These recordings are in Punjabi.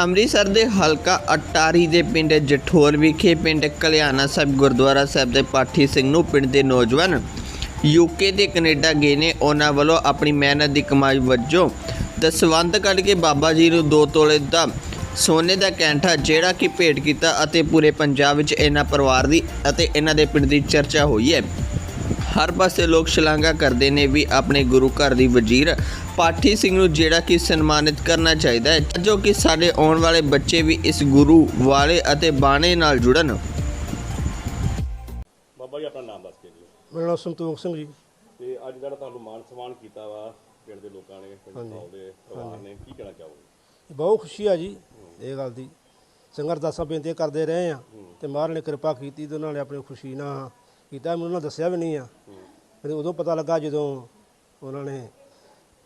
ਅੰਮ੍ਰਿਤਸਰ ਦੇ ਹਲਕਾ ਅਟਾਰੀ ਦੇ ਪਿੰਡ ਜਠੋਰ ਵਿਖੇ ਪਿੰਡ ਕਲਿਆਣਾ ਸਾਹਿਬ ਗੁਰਦੁਆਰਾ ਸਾਹਿਬ ਦੇ ਪਾਠੀ ਸਿੰਘ ਨੂੰ ਪਿੰਡ ਦੇ ਨੌਜਵਾਨ ਯੂਕੇ ਤੇ ਕੈਨੇਡਾ ਗਏ ਨੇ। ਉਹਨਾਂ ਵੱਲੋਂ ਆਪਣੀ ਮਿਹਨਤ ਦੀ ਕਮਾਈ ਵਜੋਂ ਦਸਵੰਧ ਕੱਢ ਕੇ ਬਾਬਾ ਜੀ ਨੂੰ ਦੋ ਤੋਲੇ ਦਾ ਸੋਨੇ ਦਾ ਕੈਂਠਾ ਜਿਹੜਾ ਕਿ ਭੇਟ ਕੀਤਾ ਅਤੇ ਪੂਰੇ ਪੰਜਾਬ ਵਿੱਚ ਇਹਨਾਂ ਪਰਿਵਾਰ ਦੀ ਅਤੇ ਇਹਨਾਂ ਦੇ ਪਿੰਡ ਦੀ ਚਰਚਾ ਹੋਈ ਹੈ। ਹਰ ਪਾਸੇ ਲੋਕ ਸ਼ਲਾਘਾ ਕਰਦੇ ਨੇ ਵੀ ਆਪਣੇ ਗੁਰੂ ਘਰ ਦੀ ਵਜ਼ੀਰ ਪਾਠੀ ਸਿੰਘ ਨੂੰ ਜਿਹੜਾ ਕਿ ਸਨਮਾਨਿਤ ਕਰਨਾ ਚਾਹੀਦਾ ਹੈ ਜੋ ਕਿ ਸਾਡੇ ਆਉਣ ਵਾਲੇ ਬੱਚੇ ਵੀ ਇਸ ਗੁਰੂ ਵਾਲੇ ਅਤੇ ਬਾਣੇ ਨਾਲ ਜੁੜਨ। ਬਾਬਾ ਜੀ ਆਪਣਾ ਨਾਮ ਦੱਸ ਕੇ ਜੀ ਮੇਰਾ ਨਾਮ ਸੰਤੋਖ ਸਿੰਘ ਜੀ। ਤੇ ਅੱਜ ਜਿਹੜਾ ਤੁਹਾਨੂੰ ਮਾਨ ਸਨਮਾਨ ਕੀਤਾ ਵਾ ਪਿੰਡ ਦੇ ਲੋਕਾਂ ਨੇ ਪਿੰਡ ਸਾਲ ਦੇ ਪਰਿਵਾਰ ਨੇ ਕੀ ਕਹਿਣਾ ਚਾਹੋਗੇ? ਬਹੁਤ ਖੁਸ਼ੀ ਆ ਜੀ ਇਹ ਗੱਲ ਦੀ। ਸੰਗਤ ਅਰਦਾਸਾਂ ਬੇਨਤੀਆਂ ਕਰਦੇ ਰਹੇ ਆ ਤੇ ਮਹਾਰਾਜ ਨੇ ਕਿਰਪਾ ਕੀਤੀ ਤੇ ਉਹਨਾਂ ਨੇ ਆਪਣੀ ਖੁਸ਼ੀ ਨਾਲ ਕੀਤਾ ਮੈਨੂੰ ਉਹਨਾਂ ਦੱਸਿਆ ਵੀ ਨਹੀਂ ਆ। ਮੈਨੂੰ ਉਦੋਂ ਪਤਾ ਲੱਗਾ ਜਦੋਂ ਉਹਨਾਂ ਨੇ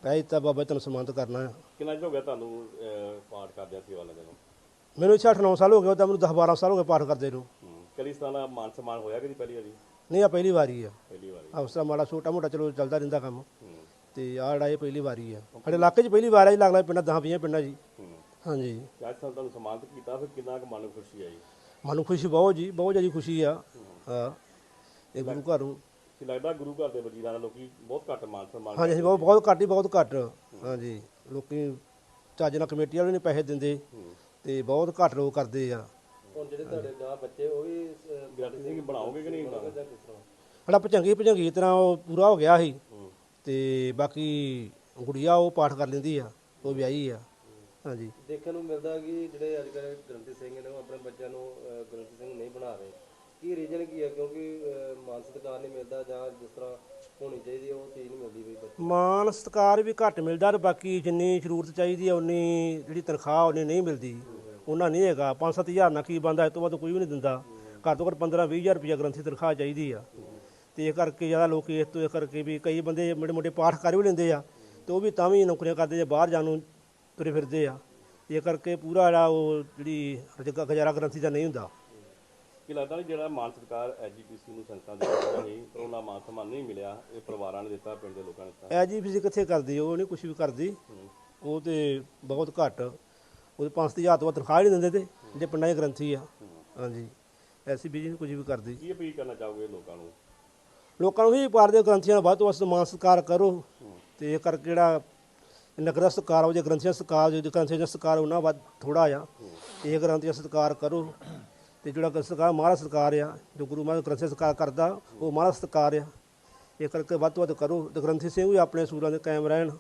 ਕਹਿ ਦਿੱਤਾ ਬਾਬਾ ਤੈਨੂੰ ਸਨਮਾਨਿਤ ਕਰਨਾ ਆ। ਕਿੰਨਾ ਚਿਰ ਹੋ ਗਿਆ ਤੁਹਾਨੂੰ ਅਹ, ਪਾਠ ਕਰਦਿਆਂ ਸੇਵਾ ਲੈਂਦੇ ਨੂੰ ਮੈਨੂੰ ਇੱਥੇ 8-9 ਸਾਲ ਹੋ ਗਏ ਤਾਂ ਮੈਨੂੰ 10-12 ਸਾਲ ਹੋ ਗਏ ਪਾਠ ਕਰਦੇ ਨੂੰ। ਹੂੰ। ਕਦੀ ਇਸ ਤਰ੍ਹਾਂ ਦਾ ਮਾਨ ਸਨਮਾਨ ਹੋਇਆ ਕਦੀ ਪਹਿਲੀ ਵਾਰੀ? ਨਹੀਂ ਆ ਪਹਿਲੀ ਵਾਰੀ ਆ। ਪਹਿਲੀ ਵਾਰੀ। ਅਫਸਰ ਮਾੜਾ ਛੋਟਾ ਮੋਟਾ ਚਲੋ ਚੱਲਦਾ ਰਹਿੰਦਾ ਕੰਮ। ਹੂੰ। ਤੇ ਆਹ ਜਿਹੜਾ ਇਹ ਪਹਿਲੀ ਵਾਰੀ ਆ। ਸਾਡੇ ਇਲਾਕੇ 'ਚ ਪਹਿਲੀ ਵਾਰ ਆ ਜੀ ਲੱਗਦਾ ਪਿੰਡਾਂ 10-20 ਪਿੰਡਾਂ ਜੀ ਹੂੰ। ਹਾਂਜੀ। ਤੇ ਅੱਜ ਤੁਹਾਨੂੰ ਸਨਮਾਨਿਤ ਕੀਤਾ ਫਿਰ ਕਿੰਨਾ ਕੁ ਮਨ ਨੂੰ ਖੁਸ਼ੀ ਆਈ? ਮਨੂੰ ਖੁਸ਼ੀ ਬਹੁਤ ਜੀ ਬਹੁਤ ਜ਼ਿਆਦਾ ਖੁਸ਼ੀ ਆ। ਹਾਂ। ਇਹ ਗੁਰੂ ਘਰ। ਨੂੰ ਕਿ ਲੱਗਦਾ ਗੁਰੂ ਘਰ ਦੇ ਵਜ਼ੀਰਾਂ ਦਾ ਲੋਕੀ ਬਹੁਤ ਘੱਟ ਮਾਨ ਸਨਮਾਨ ਹਾਂਜੀ ਹਾਂਜੀ ਬਹੁਤ ਬਹੁਤ ਘੱਟ ਹੀ ਬਹੁਤ ਘੱਟ। ਹਾਂਜੀ ਲੋਕੀ ਚੱਜ ਨਾਲ ਕਮੇਟੀ ਵਾਲੇ ਨੇ ਪੈਸੇ ਦਿੰਦੇ ਤੇ ਬਹੁਤ ਘੱਟ ਲੋਕ ਕਰਦੇ ਆ। ਹੁਣ ਜਿਹੜੇ ਤੁਹਾਡੇ ਗਾਹ ਬੱਚੇ ਉਹ ਵੀ ਗ੍ਰੰਥੀ ਸਿੰਘ ਬਣਾਓਗੇ ਕਿ ਨਹੀਂ ਸਾਡਾ ਭਜੰਗੀ ਭਜੰਗੀ ਤਰ੍ਹਾਂ ਉਹ ਪੂਰਾ ਹੋ ਗਿਆ ਸੀ। ਤੇ ਬਾਕੀ ਗੁੜੀਆ ਉਹ ਪਾਠ ਕਰ ਲੈਂਦੀ ਆ ਉਹ ਵਿਆਹੀ ਆ। ਹਾਂਜੀ। ਦੇਖਣ ਨੂੰ ਮਿਲਦਾ ਕਿ ਜਿਹੜੇ ਅੱਜ ਕੱਲ੍ਹ ਗ੍ਰੰਥੀ ਸਿੰਘ ਨੇ ਉਹ ਆਪਣੇ ਬੱਚਿਆਂ ਨੂੰ ਗ੍ਰੰਥੀ ਸਿੰਘ ਨਹੀਂ ਬਣਾ ਰਹੇ। ਕੀ ਰੀਜਨ ਕੀ ਹੈ ਕਿਉਂਕਿ ਅਹ, ਮਾਨ ਸਤਿਕਾਰ ਨਹੀਂ ਮਿਲਦਾ ਜਾਂ ਜਿਸ ਤਰ੍ਹਾਂ ਹੋਣੀ ਚਾਹੀਦੀ ਹੈ ਉਹ ਚੀਜ਼ ਨਹੀਂ ਮਿਲਦੀ ਬਈ ਬੱਚੇ ਮਾਨ ਸਤਕਾਰ ਵੀ ਘੱਟ ਮਿਲਦਾ ਤੇ ਬਾਕੀ ਜਿੰਨੀ ਜ਼ਰੂਰਤ ਚਾਹੀਦੀ ਆ ਉਨੀ ਜਿਹੜੀ ਤਨਖਾਹ ਉਨੀ ਨਹੀਂ ਮਿਲਦੀ। ਉਹਨਾਂ ਨਹੀਂ ਹੈਗਾ। 5-7000 ਨਾਲ ਕੀ ਬੰਦਾ ਇਸ ਤੋਂ ਵੱਧ ਕੋਈ ਵੀ ਨਹੀਂ ਦਿੰਦਾ। ਘੱਟ ਤੋਂ ਘੱਟ 15-20000 ਰੁਪਇਆ ਗ੍ਰੰਥੀ ਤਨਖਾਹ ਚਾਹੀਦੀ ਆ। ਤੇ ਇਹ ਕਰਕੇ ਜ਼ਿਆਦਾ ਲੋਕ ਇਸ ਤੋਂ ਇਹ ਕਰਕੇ ਵੀ ਕਈ ਬੰਦੇ ਮੋਟੇ ਮੋਟੇ ਪਾਠ ਕਰ ਵੀ ਲੈਂਦੇ ਆ ਤੇ ਉਹ ਵੀ ਤਾਂ ਵੀ ਨੌਕਰੀਆਂ ਕਰਦੇ ਜੇ ਬਾਹਰ ਜਾਣ ਨੂੰ ਤੁਰੇ ਫਿਰਦੇ ਆ। ਇਹ ਕਰਕੇ ਪੂਰਾ ਜਿਹੜਾ ਉਹ ਜਿਹੜੀ ਰੁਜ਼ਗਾ- ਗੁਜ਼ਾਰਾ ਗ੍ਰੰਥੀ ਦਾ ਨਹੀਂ ਹੁੰਦਾ। ਕਿ ਲੱਗਦਾ ਨਹੀਂ ਜਿਹੜਾ ਮਾਨ ਸਤਿਕਾਰ ਐਜੀਪੀਸੀ ਨੂੰ ਸੰਸਥਾ ਦੇ ਦਿੱਤਾ ਸੀ ਪਰ ਉਹਨਾਂ ਮਾਨ ਸਨਮਾਨ ਨਹੀਂ ਮਿਲਿਆ ਇਹ ਪਰਿਵਾਰਾਂ ਨੇ ਦਿੱਤਾ ਪਿੰਡ ਦੇ ਲੋਕਾਂ ਨੇ ਦਿੱਤਾ। ਐ ਜੀ ਫਿਜ਼ੀ ਕਿੱਥੇ ਕਰਦੀ ਉਹ ਨਹੀਂ ਕੁਝ ਵੀ ਕਰਦੀ। ਉਹ ਤੇ ਬਹੁਤ ਘੱਟ। ਉਹਦੇ 5000 ਤੋਂ ਵੱਧ ਤਨਖਾਹ ਨਹੀਂ ਦਿੰਦੇ ਤੇ ਜਿਹੜੇ ਪਿੰਡਾਂ ਦੇ ਗ੍ਰੰਥੀ ਆ। ਹਾਂਜੀ। ਐਸੀ ਬੀਜੀ ਨਹੀਂ ਕੁਝ ਵੀ ਕਰਦੀ। ਕੀ ਅਪੀਲ ਕਰਨਾ ਚਾਹੋਗੇ ਲੋਕਾਂ ਨੂੰ? ਲੋਕਾਂ ਨੂੰ ਵੀ ਪਾਰ ਦੇ ਗ੍ਰੰਥੀਆਂ ਦਾ ਵੱਧ ਤੋਂ ਵੱਧ ਮਾਨ ਸਤਿਕਾਰ ਕਰੋ। ਤੇ ਇਹ ਕਰਕੇ ਜਿਹੜਾ ਨਗਰ ਸਤਿਕਾਰ ਹੋ ਜੇ ਗ੍ਰੰਥੀਆਂ ਸਤਿਕਾਰ ਜੇ ਗ੍ਰੰਥੀਆਂ ਦਾ ਸਤਿਕਾਰ ਉਹਨਾਂ ਵੱਧ ਥੋੜਾ ਆ ਇਹ ਗ੍ਰੰਥੀਆਂ ਸਤਿਕਾਰ ਕਰੋ। ਤੇ ਜਿਹੜਾ ਗ੍ਰੰਥ ਸਤਿਕਾਰ ਮਹਾਰਾਜ ਸਤਿਕਾਰ ਆ, ਜੋ ਗੁਰੂ ਮਹਾਰਾਜ ਗ੍ਰੰਥੀ ਸਤਿਕਾਰ ਕਰਦਾ, ਉਹ ਮਹਾਰਾਜ ਸਤਿਕਾਰ ਆ। ਇਹ ਕਰਕੇ ਵੱਧ ਤੋਂ ਵੱਧ ਕਰੋ। ਤੇ ਗ੍ਰੰਥੀ ਸਿੰਘ ਵੀ ਆਪਣੇ ਸੂਰਾਂ ਦੇ ਕਾਇਮ ਰਹਿਣ,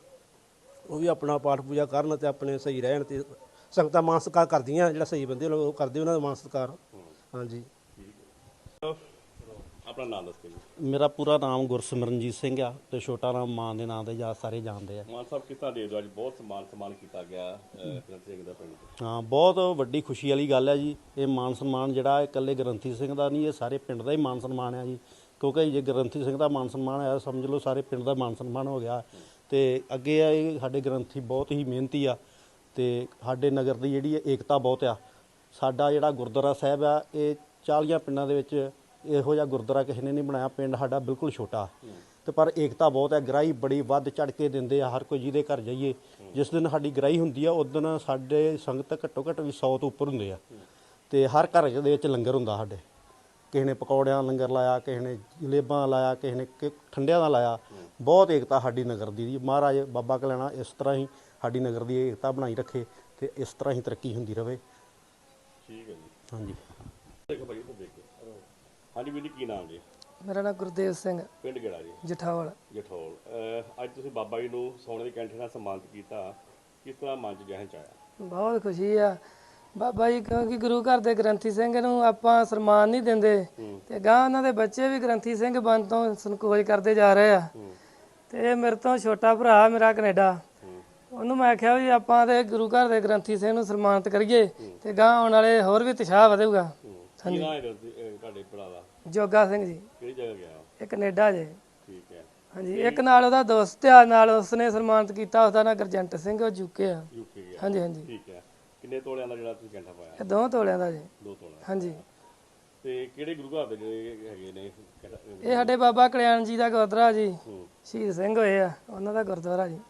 ਉਹ ਵੀ ਆਪਣਾ ਪਾਠ ਪੂਜਾ ਕਰਨ ਤੇ ਆਪਣੇ ਸਹੀ ਰਹਿਣ ਤੇ ਸੰਗਤਾਂ ਮਾਨ ਸਤਿਕਾਰ ਕਰਦੀਆਂ, ਜਿਹੜਾ ਸਹੀ ਬੰਦੇ ਲੋਕ ਉਹ ਕਰਦੇ ਉਹਨਾਂ ਦਾ ਮਾਨ ਸਤਿਕਾਰ। ਹਾਂਜੀ। ਆਪਣਾ ਨਾਮ ਦੱਸ ਜੀ। ਮੇਰਾ ਪੂਰਾ ਨਾਮ ਗੁਰਸਿਮਰਨਜੀਤ ਸਿੰਘ ਆ ਤੇ ਛੋਟਾ ਨਾਮ ਮਾਂ ਦੇ ਨਾਂ ਤੇ ਜਾਂ ਸਾਰੇ ਜਾਣਦੇ ਆ। ਮਾਨ ਸਾਹਿਬ ਤਰ੍ਹਾਂ ਦੇ ਦਿਓ ਅੱਜ ਬਹੁਤ ਸਨਮਾਨ ਸਨਮਾਨ ਕੀਤਾ ਗਿਆ ਗ੍ਰੰਥੀ ਸਿੰਘ ਦਾ ਪਿੰਡ। ਹਾਂ ਬਹੁਤ ਵੱਡੀ ਖੁਸ਼ੀ ਵਾਲੀ ਗੱਲ ਹੈ ਜੀ। ਇਹ ਮਾਨ ਸਨਮਾਨ ਜਿਹੜਾ ਇਕੱਲੇ ਗ੍ਰੰਥੀ ਸਿੰਘ ਦਾ ਨਹੀਂ ਇਹ ਸਾਰੇ ਪਿੰਡ ਦਾ ਹੀ ਮਾਨ ਸਨਮਾਨ ਆ ਜੀ। ਕਿਉਂਕਿ ਜੇ ਗ੍ਰੰਥੀ ਸਿੰਘ ਦਾ ਮਾਨ ਸਨਮਾਨ ਆਇਆ ਸਮਝ ਲਓ ਸਾਰੇ ਪਿੰਡ ਦਾ ਮਾਨ ਸਨਮਾਨ ਹੋ ਗਿਆ। ਤੇ ਅੱਗੇ ਆ ਇਹ ਸਾਡੇ ਗ੍ਰੰਥੀ ਬਹੁਤ ਹੀ ਮਿਹਨਤੀ ਆ ਤੇ ਸਾਡੇ ਨਗਰ ਦੀ ਜਿਹੜੀ ਏਕਤਾ ਬਹੁਤ ਆ। ਸਾਡਾ ਜਿਹੜਾ ਗੁਰਦੁਆਰਾ ਸਾਹਿਬ ਆ ਇਹ 40 ਪਿੰਡਾਂ ਦੇ ਵਿੱਚ ਇਹੋ ਜਿਹਾ ਗੁਰਦੁਆਰਾ ਕਿਸੇ ਨੇ ਨਹੀਂ ਬਣਾਇਆ ਪਿੰਡ ਸਾਡਾ ਬਿਲਕੁਲ ਛੋਟਾ। ਤੇ ਪਰ ਏਕਤਾ ਬਹੁਤ ਹੈ ਗ੍ਰਾਈ ਬੜੀ ਵੱਧ ਚੜ ਕੇ ਦਿੰਦੇ ਆ ਹਰ ਕੋਈ ਜਿਹਦੇ ਘਰ ਜਾਈਏ। ਜਿਸ ਦਿਨ ਸਾਡੀ ਗ੍ਰਾਈ ਹੁੰਦੀ ਆ ਉਸ ਦਿਨ ਸਾਡੇ ਸੰਗਤ ਘੱਟੋ ਘੱਟ ਵੀ 100 ਤੋਂ ਉੱਪਰ ਹੁੰਦੇ ਆ। ਤੇ ਹਰ ਘਰ ਦੇ ਵਿੱਚ ਲੰਗਰ ਹੁੰਦਾ ਸਾਡੇ। ਕਿਸੇ ਨੇ ਪਕੌੜਿਆਂ ਲੰਗਰ ਲਾਇਆ ਕਿਸੇ ਨੇ ਜਲੇਬਾਂ ਲਾਇਆ ਕਿਸੇ ਨੇ ਠੰਡਿਆਂ ਦਾ ਲਾਇਆ। ਬਹੁਤ ਏਕਤਾ ਸਾਡੀ ਨਗਰ ਦੀ ਮਹਾਰਾਜ ਬਾਬਾ ਕਲਿਆਣਾ ਇਸ ਤਰ੍ਹਾਂ ਹੀ ਸਾਡੀ ਨਗਰ ਦੀ ਏਕਤਾ ਬਣਾਈ ਰੱਖੇ ਤੇ ਇਸ ਤਰ੍ਹਾਂ ਹੀ ਤਰੱਕੀ ਹੁੰਦੀ ਰਹੇ ਠੀਕ ਹੈ ਜੀ। ਹਾਂਜੀ। ਦੇਖੋ ਭਾਈ ਇੱਧਰ ਦੇਖ। ਹਾਂਜੀ ਵੀਰ ਜੀ ਕੀ ਨਾਮ ਜੀ? ਮੇਰਾ ਨਾਮ ਗੁਰਦੇਵ ਸਿੰਘ ਪਿੰਡ ਕਿਹੜਾ ਜੀ? ਜਠਾਵਲ ਜਠੌਲ। ਅਹ, ਅੱਜ ਤੁਸੀਂ ਬਾਬਾ ਜੀ ਨੂੰ ਸੋਨੇ ਦੀ ਕੈਂਠੇ ਨਾਲ ਸਨਮਾਨਿਤ ਕੀਤਾ। ਕਿਸ ਤਰ੍ਹਾਂ ਮਨ 'ਚ ਜਹਨ 'ਚ ਆਇਆ? ਬਹੁਤ ਖੁਸ਼ੀ ਆ। ਬਾਬਾ ਜੀ ਕਿਉਂਕਿ ਗੁਰੂ ਘਰ ਦੇ ਗ੍ਰੰਥੀ ਸਿੰਘ ਨੂੰ ਆਪਾਂ ਸਨਮਾਨ ਨਹੀਂ ਦਿੰਦੇ। ਤੇ ਗਾਂ ਉਹਨਾਂ ਦੇ ਬੱਚੇ ਵੀ ਗ੍ਰੰਥੀ ਸਿੰਘ ਬਣ ਤੋਂ ਸੰਕੋਚ ਕਰਦੇ ਜਾ ਰਹੇ ਆ। ਤੇ ਇਹ ਮੇਰੇ ਤੋਂ ਛੋਟਾ ਭਰਾ ਮੇਰਾ ਕੈਨੇਡਾ। ਉਹਨੂੰ ਮੈਂ ਆਖਿਆ ਵੀ ਆਪਾਂ ਤੇ ਗੁਰੂ ਘਰ ਦੇ ਗ੍ਰੰਥੀ ਸਿੰਘ ਨੂੰ ਸਨਮਾਨਿਤ ਕਰੀਏ ਤੇ ਗਾਂ ਆਉਣ ਵਾਲੇ ਹੋਰ ਵੀ ਉਤਸ਼ਾਹ ਵਧੇਗਾ। ਕੀ ਨਾਂ ਹੈ ਗ੍ਰੰਥੀ- ਅਹ, ਤੁਹਾਡੇ ਭਰਾ ਦਾ? ਜੋਗਾ ਸਿੰਘ ਜੀ। ਕਿਹੜੀ ਜਗ੍ਹਾ ਗਿਆ ਉਹ? ਇਹ ਕੈਨੇਡਾ ਜੇ। ਠੀਕ ਹੈ। ਹਾਂਜੀ ਇੱਕ ਨਾਲ ਉਹਦਾ ਦੋਸਤ ਆ ਨਾਲ ਉਸਨੇ ਸਨਮਾਨਿਤ ਕੀਤਾ ਉਹਦਾ ਨਾਂ ਗਰਜੰਟ ਸਿੰਘ ਉਹ ਆ। ਯੂਕੇ ਗਿਆ। ਹਾਂਜੀ ਹਾਂਜੀ। ਠੀਕ ਹੈ। ਕਿੰਨੇ ਤੋਲਿਆਂ ਦਾ ਜਿਹੜਾ ਤੁਸੀਂ ਕੈਂਠਾ ਪਾਇਆ? ਇਹ ਦੋ ਤੋਲਿਆਂ ਦਾ ਜੀ। ਦੋ ਤੋਲਿਆਂ ਹਾਂਜੀ। ਤੇ ਕਿਹੜੇ ਗੁਰੂ ਘਰ ਦੇ ਜਿਹੜੇ ਹੈਗੇ ਨੇ ਕੈਂਠਾ- ਇਹ ਸਾਡੇ ਬਾਬਾ ਕਲਿਆਣ ਜੀ ਦਾ ਗੁਰਦੁਆਰਾ ਜੀ। ਹੂੰ। ਸ਼ਹੀਦ ਸਿੰਘ ਹੋਏ ਆ ਉਹਨਾਂ ਦਾ ਗੁਰਦੁਆਰਾ ਜੀ।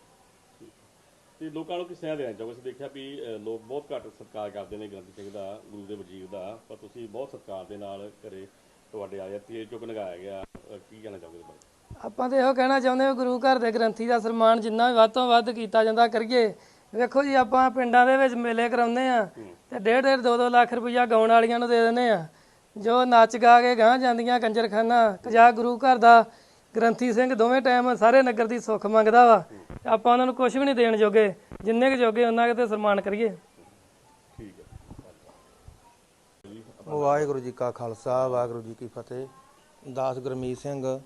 ਤੇ ਲੋਕਾਂ ਨੂੰ ਕਿਸ ਤਰ੍ਹਾਂ ਦੇਣਾ ਚਾਹੋਗੇ ਅਸੀਂ ਦੇਖਿਆ ਵੀ ਲੋਕ ਬਹੁਤ ਘੱਟ ਸਤਿਕਾਰ ਕਰਦੇ ਨੇ ਗ੍ਰੰਥੀ ਸਿੰਘ ਦਾ ਗੁਰੂ ਦੇ ਵਜੀਰ ਦਾ ਪਰ ਤੁਸੀਂ ਬਹੁਤ ਸਤਿਕਾਰ ਦੇ ਨਾਲ ਘਰੇ ਤੁਹਾਡੇ ਆਏ ਤੇ ਚੁੱਕ ਲਗਾਇਆ ਗਿਆ। ਕੀ ਕਹਿਣਾ ਚਾਹੋਗੇ ਇਸ ਬਾਰੇ? ਆਪਾਂ ਤੇ ਇਹੋ ਕਹਿਣਾ ਚਾਹੁੰਦੇ ਹਾਂ ਗੁਰੂ ਘਰ ਦੇ ਗ੍ਰੰਥੀ ਦਾ ਸਨਮਾਨ ਜਿੰਨਾ ਵੀ ਵੱਧ ਤੋਂ ਵੱਧ ਕੀਤਾ ਜਾਂਦਾ ਕਰੀਏ। ਵੇਖੋ ਜੀ ਆਪਾਂ ਪਿੰਡਾਂ ਦੇ ਵਿੱਚ ਮੇਲੇ ਕਰਾਉਂਦੇ ਆ ਤੇ ਡੇਢ ਡੇਢ 2-2 ਲੱਖ ਰੁਪਈਆ ਗਾਉਣ ਵਾਲੀਆਂ ਨੂੰ ਦੇ ਦਿੰਦੇ ਆ ਜੋ ਨੱਚ ਗਾ ਕੇ ਗਾਂ ਜਾਂਦੀਆਂ ਕੰਜਰਖਾਨਾ ਕਜਾ ਗੁਰੂ ਘਰ ਦਾ ਗ੍ਰੰਥੀ ਸਿੰਘ ਦੋਵੇਂ ਟਾਈਮ ਸਾਰੇ ਨਗਰ ਦੀ ਸੁੱਖ ਮੰਗਦਾ ਵਾ। ਆਪਾਂ ਉਹਨਾਂ ਨੂੰ ਕੁਝ ਵੀ ਨਹੀਂ ਦੇਣ ਜੋਗੇ। ਜਿੰਨੇ ਕੁ ਜੋਗੇ, ਉਹਨਾਂ ਕੁ ਸਨਮਾਨ ਕਰੀਏ। ਵਾਹਿਗੁਰੂ ਜੀ ਕਾ ਖਾਲਸਾ, ਵਾਹਿਗੁਰੂ ਜੀ ਕੀ ਫਤਿਹ। ਦਾਸ ਗੁਰਮੀਤ ਸਿੰਘ,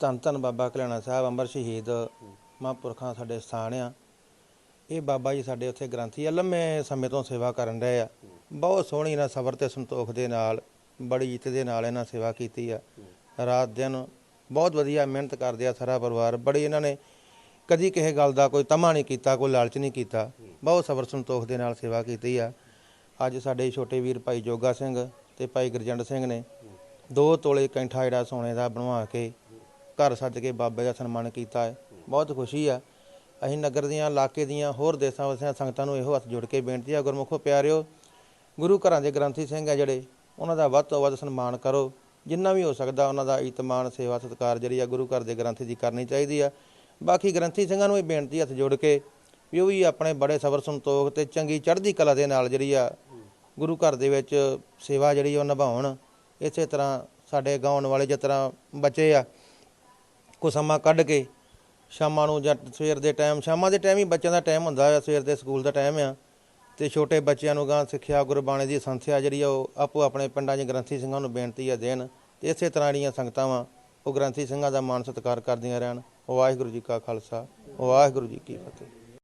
ਧੰਨ ਧੰਨ ਬਾਬਾ ਕਲਿਆਣਾ ਸਾਹਿਬ, ਅੰਮ੍ਰਿਤ ਸ਼ਹੀਦ ਮਹਾਂਪੁਰਖਾਂ ਸਾਡੇ ਸਥਾਨ ਆ। ਇਹ ਬਾਬਾ ਜੀ ਸਾਡੇ ਉੱਥੇ ਗ੍ਰੰਥੀ ਆ। ਲੰਮੇ ਸਮੇਂ ਤੋਂ ਸੇਵਾ ਕਰਨ ਰਹੇ ਆ। ਬਹੁਤ ਸੋਹਣੀ ਇਹਨਾਂ ਸਬਰ ਤੇ ਸੰਤੋਖ ਦੇ ਨਾਲ, ਬੜੀ ਇੱਜ਼ਤ ਦੇ ਨਾਲ ਇਹਨਾਂ ਸੇਵਾ ਕੀਤੀ ਆ। ਰਾਤ ਦਿਨ ਬਹੁਤ ਵਧੀਆ ਮਿਹਨਤ ਕਰਦੇ ਆ ਸਾਰਾ ਪਰਿਵਾਰ। ਬੜੇ ਇਹਨਾਂ ਨੇ ਕਦੀ ਕਿਸੇ ਗੱਲ ਦਾ ਕੋਈ ਤਮਾ ਨਹੀਂ ਕੀਤਾ, ਕੋਈ ਲਾਲਚ ਨਹੀਂ ਕੀਤਾ। ਬਹੁਤ ਸਬਰ ਸੰਤੋਖ ਦੇ ਨਾਲ ਸੇਵਾ ਕੀਤੀ ਆ। ਅੱਜ ਸਾਡੇ ਛੋਟੇ ਵੀਰ ਭਾਈ ਜੋਗਾ ਸਿੰਘ ਤੇ ਭਾਈ ਗੁਰਜੰਡ ਸਿੰਘ ਨੇ ਦੋ ਤੋਲੇ ਕੈਂਠਾ ਜਿਹੜਾ ਸੋਨੇ ਦਾ ਬਣਵਾ ਕੇ ਘਰ ਸੱਜ ਕੇ ਬਾਬੇ ਦਾ ਸਨਮਾਨ ਕੀਤਾ ਹੈ। ਬਹੁਤ ਖੁਸ਼ੀ ਆ। ਅਸੀਂ ਨਗਰ ਦੀਆਂ, ਇਲਾਕੇ ਦੀਆਂ, ਹੋਰ ਦੇਸਾਂ ਵਸਿਆਂ ਸੰਗਤਾਂ ਨੂੰ ਇਹੋ ਹੱਥ ਜੋੜ ਕੇ ਬੇਨਤੀ ਆ, ਗੁਰਮੁਖੋ ਪਿਆਰਿਓ, ਗੁਰੂ ਘਰਾਂ ਦੇ ਗ੍ਰੰਥੀ ਸਿੰਘ ਆ ਜਿਹੜੇ, ਉਹਨਾਂ ਦਾ ਵੱਧ ਤੋਂ ਵੱਧ ਸਨਮਾਨ ਕਰੋ। ਜਿੰਨਾ ਵੀ ਹੋ ਸਕਦਾ ਉਹਨਾਂ ਦਾ ਇਤਮਾਨ, ਸੇਵਾ, ਸਤਿਕਾਰ ਜਿਹੜੀ ਆ ਗੁਰੂ ਘਰ ਦੇ ਗ੍ਰੰਥੀ ਦੀ ਕਰਨੀ ਚਾਹੀਦੀ ਆ। ਬਾਕੀ ਗ੍ਰੰਥੀ ਸਿੰਘਾਂ ਨੂੰ ਇਹ ਬੇਨਤੀ ਹੱਥ ਜੋੜ ਕੇ ਵੀ ਉਹ ਵੀ ਆਪਣੇ ਬੜੇ ਸਬਰ ਸੰਤੋਖ ਤੇ ਚੰਗੀ ਚੜ੍ਹਦੀ ਕਲਾ ਦੇ ਨਾਲ ਜਿਹੜੀ ਆ ਗੁਰੂ ਘਰ ਦੇ ਵਿੱਚ ਸੇਵਾ ਜਿਹੜੀ ਉਹ ਨਿਭਾਉਣ। ਇਸੇ ਤਰ੍ਹਾਂ ਸਾਡੇ ਗਾਉਣ ਵਾਲੇ ਜਿਸ ਤਰ੍ਹਾਂ ਬੱਚੇ ਆ ਕੋ ਸਮਾਂ ਕੱਢ ਕੇ ਸ਼ਾਮਾਂ ਨੂੰ ਜਾਂ ਸਵੇਰ ਦੇ ਟਾਈਮ ਸ਼ਾਮਾਂ ਦੇ ਟਾਈਮ ਹੀ ਬੱਚਿਆਂ ਦਾ ਟਾਈਮ ਹੁੰਦਾ ਆ, ਸਵੇਰ ਦੇ ਸਕੂਲ ਦਾ ਟਾਈਮ ਆ। ਤੇ ਛੋਟੇ ਬੱਚਿਆਂ ਨੂੰ ਗਾਂ ਸਿੱਖਿਆ, ਗੁਰਬਾਣੀ ਦੀ ਸੰਥਿਆ ਜਿਹੜੀ ਆ ਉਹ ਆਪੋ ਆਪਣੇ ਪਿੰਡਾਂ 'ਚ ਗ੍ਰੰਥੀ ਸਿੰਘਾਂ ਨੂੰ ਬੇਨਤੀ ਆ ਦੇਣ ਤੇ ਇਸੇ ਤਰ੍ਹਾਂ ਜਿਹੜੀਆਂ ਸੰਗਤਾਂ ਉਹ ਗ੍ਰੰਥੀ ਸਿੰਘਾਂ ਦਾ ਮਾਣ ਸਤਿਕਾਰ ਕਰਦੀਆਂ ਰਹਿਣ। ਵਾਹਿਗੁਰੂ ਜੀ ਕਾ ਖਾਲਸਾ, ਵਾਹਿਗੁਰੂ ਜੀ ਕੀ ਫਤਿਹ।